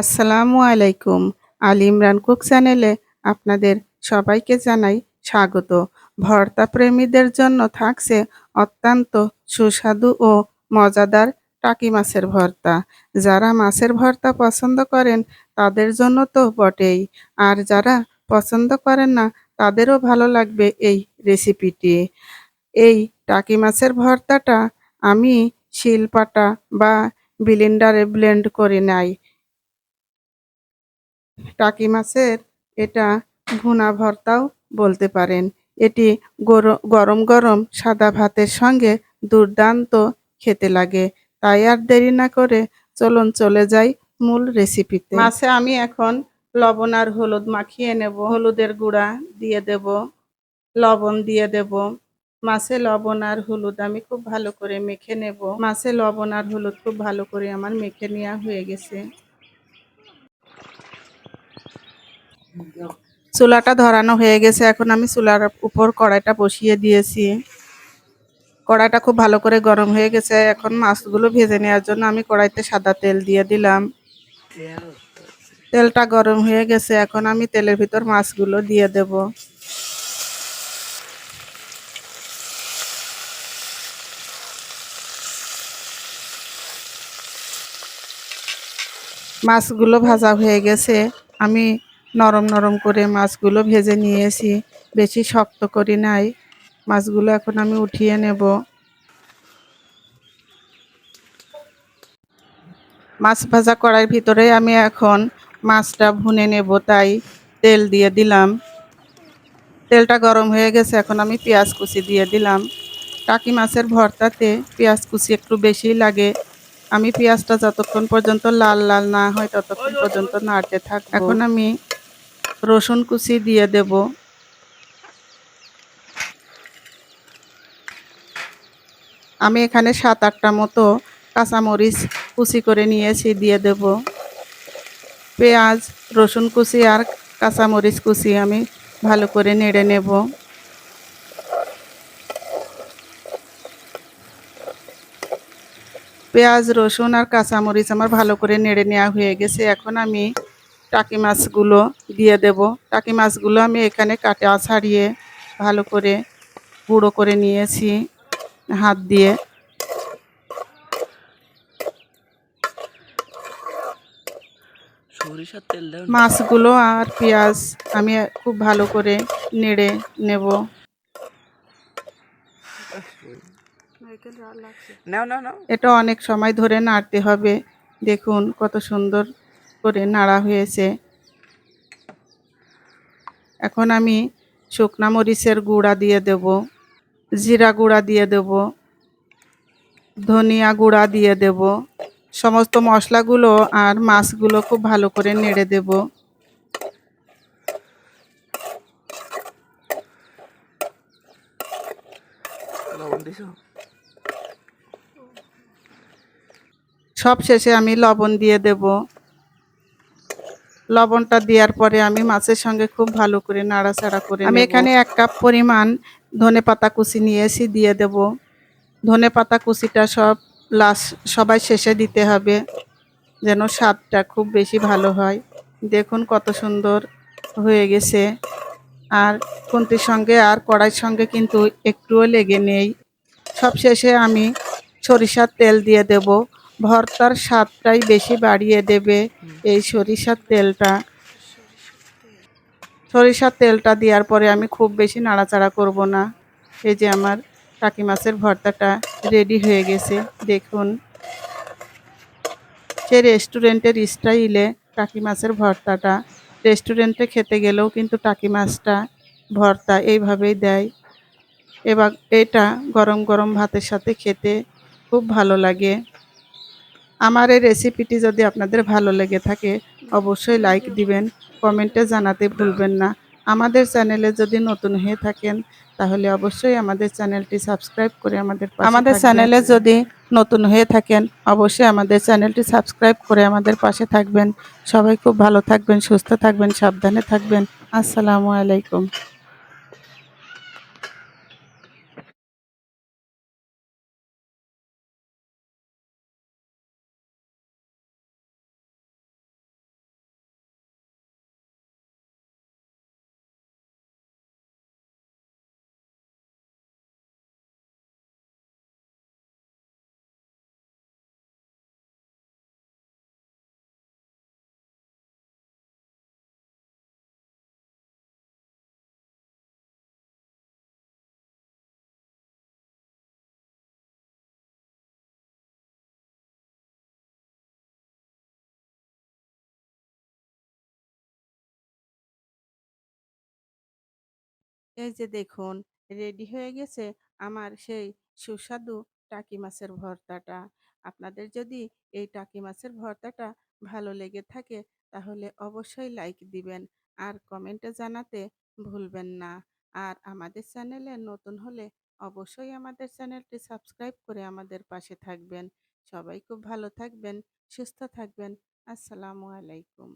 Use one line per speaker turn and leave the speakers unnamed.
আসসালামু আলাইকুম। আলী ইমরান কুক চ্যানেলে আপনাদের সবাইকে জানাই স্বাগত। ভর্তা প্রেমীদের জন্য থাকছে অত্যন্ত সুস্বাদু ও মজাদার টাকি মাছের ভর্তা। যারা মাছের ভর্তা পছন্দ করেন, তাদের জন্য তো বটেই। আর যারা পছন্দ করেন না, তাদেরও ভালো লাগবে এই রেসিপিটি। এই টাকি মাছের ভর্তাটা আমি শিলপাটা বা ব্লেন্ডারে ব্লেন্ড করে নেই। টাকি মাছের এটা ভুনা ভর্তাও বলতে পারেন। এটি গরম গরম সাদা ভাতের সঙ্গে দুর্দান্ত খেতে লাগে। তাই আর দেরি না করে চলুন চলে যাই মূল রেসিপিতে। মাছে আমি এখন লবণ আর হলুদ মাখিয়ে নেব। হলুদের গুঁড়া দিয়ে দেব, লবণ দিয়ে দেব। মাছে লবণ আর হলুদ আমি খুব ভালো করে মেখে নেব। মাছে লবণ আর হলুদ খুব ভালো করে আমার মেখে নেওয়া হয়ে গেছে। চুলাটা ধরানো হয়ে গেছে। এখন আমি চুলার উপর কড়াইটা বসিয়ে দিয়েছি। কড়াইটা খুব ভালো করে গরম হয়ে গেছে। এখন মাছগুলো ভেজে নেওয়ার জন্য আমি কড়াইতে সাদা তেল দিয়ে দিলাম। তেলটা গরম হয়ে গেছে। এখন আমি তেলের ভিতর মাছগুলো দিয়ে দেব। মাছগুলো ভাজা হয়ে গেছে। আমি নরম নরম করে মাছগুলো ভেজে নিয়েছি। বেশি শক্ত করি নাই। মাছগুলো এখন আমি উঠিয়ে নেব। মাছ ভাজা করার ভিতরে আমি এখন মাছটা ভুনে নেব, তাই তেল দিয়ে দিলাম। তেলটা গরম হয়ে গেছে, এখন আমি পেঁয়াজ কুচি দিয়ে দিলাম। টাকি মাছের ভর্তাতে পেঁয়াজ কুচি একটু বেশি লাগে। আমি পেঁয়াজটা যতক্ষণ পর্যন্ত লাল লাল না হয়, ততক্ষণ পর্যন্ত নাড়তে থাক এখন আমি রসুন কুচি দিয়ে দেব। আমি এখানে সাত আটটা মতো কাঁচামরিচ কুচি করে নিয়েছি, দিয়ে দেব। পেঁয়াজ, রসুন কুচি আর কাঁচামরিচ কুচি আমি ভালো করে নেড়ে নেব। পেঁয়াজ, রসুন আর কাঁচামরিচ আমার ভালো করে নেড়ে নেওয়া হয়ে গেছে। এখন আমি টাকি মাছগুলো দিয়ে দেব। টাকি মাছগুলো আমি এখানে কাটা ছাড়িয়ে ভালো করে গুঁড়ো করে নিয়েছি হাত দিয়ে। মাছগুলো আর পেঁয়াজ আমি খুব ভালো করে নেড়ে নেব। এটা অনেক সময় ধরে নাড়তে হবে। দেখুন কত সুন্দর করে নাড়া হয়েছে। এখন আমি শুকনা মরিচের গুঁড়া দিয়ে দেব, জিরা গুঁড়া দিয়ে দেব, ধনিয়া গুঁড়া দিয়ে দেব। সমস্ত মশলাগুলো আর মাছগুলো খুব ভালো করে নেড়ে দেব। সব শেষে আমি লবণ দিয়ে দেব। লবণটা দেওয়ার পরে আমি মাছের সঙ্গে খুব ভালো করে নাড়াচাড়া করে আমি এখানে এক কাপ পরিমাণ ধনে পাতা কুচি নিয়েছি দিয়ে দেব। ধনে পাতা কুচিটা সব লাস্ট সবাই শেষে দিতে হবে যেন স্বাদটা খুব বেশি ভালো হয়। দেখুন কত সুন্দর হয়ে গেছে। আর খুন্তির সঙ্গে আর কড়াইয়ের সঙ্গে কিন্তু একটুও লেগে নেই। সব শেষে আমি সরিষার তেল দিয়ে দেব। ভর্তার স্বাদটাই বেশি বাড়িয়ে দেবে এই সরিষার তেলটা। সরিষার তেলটা দেওয়ার পরে আমি খুব বেশি নাড়াচাড়া করব না। এই যে আমার টাকি মাছের ভর্তাটা রেডি হয়ে গেছে, দেখুন। সে রেস্টুরেন্টের স্টাইলে টাকি মাছের ভর্তাটা। রেস্টুরেন্টে খেতে গেলেও কিন্তু টাকি মাছটা ভর্তা এইভাবেই দেয়। এবার এটা গরম গরম ভাতের সাথে খেতে খুব ভালো লাগে। আমার এই রেসিপিটি যদি আপনাদের ভালো লেগে থাকে অবশ্যই লাইক দিবেন কমেন্টে জানাতে ভুলবেন না। আমাদের চ্যানেলে যদি নতুন হয়ে থাকেন তাহলে অবশ্যই আমাদের চ্যানেলটি সাবস্ক্রাইব করে আমাদের আমাদের চ্যানেলে যদি নতুন হয়ে থাকেন অবশ্যই আমাদের চ্যানেলটি সাবস্ক্রাইব করে আমাদের পাশে থাকবেন। সবাই খুব ভালো থাকবেন সুস্থ থাকবেন সাবধানে থাকবেন। আসসালামু আলাইকুম। এই যে দেখুন রেডি হয়ে গেছে আমার সেই সুস্বাদু টাকি মাছের ভর্তাটা। আপনাদের যদি এই টাকি মাছের ভর্তাটা ভালো লেগে থাকে তাহলে অবশ্যই লাইক দিবেন আর কমেন্টে জানাতে ভুলবেন না। আর আমাদের চ্যানেলে নতুন হলে অবশ্যই আমাদের চ্যানেলটি সাবস্ক্রাইব করে আমাদের পাশে থাকবেন। সবাই খুব ভালো থাকবেন, সুস্থ থাকবেন। আসসালামু আলাইকুম।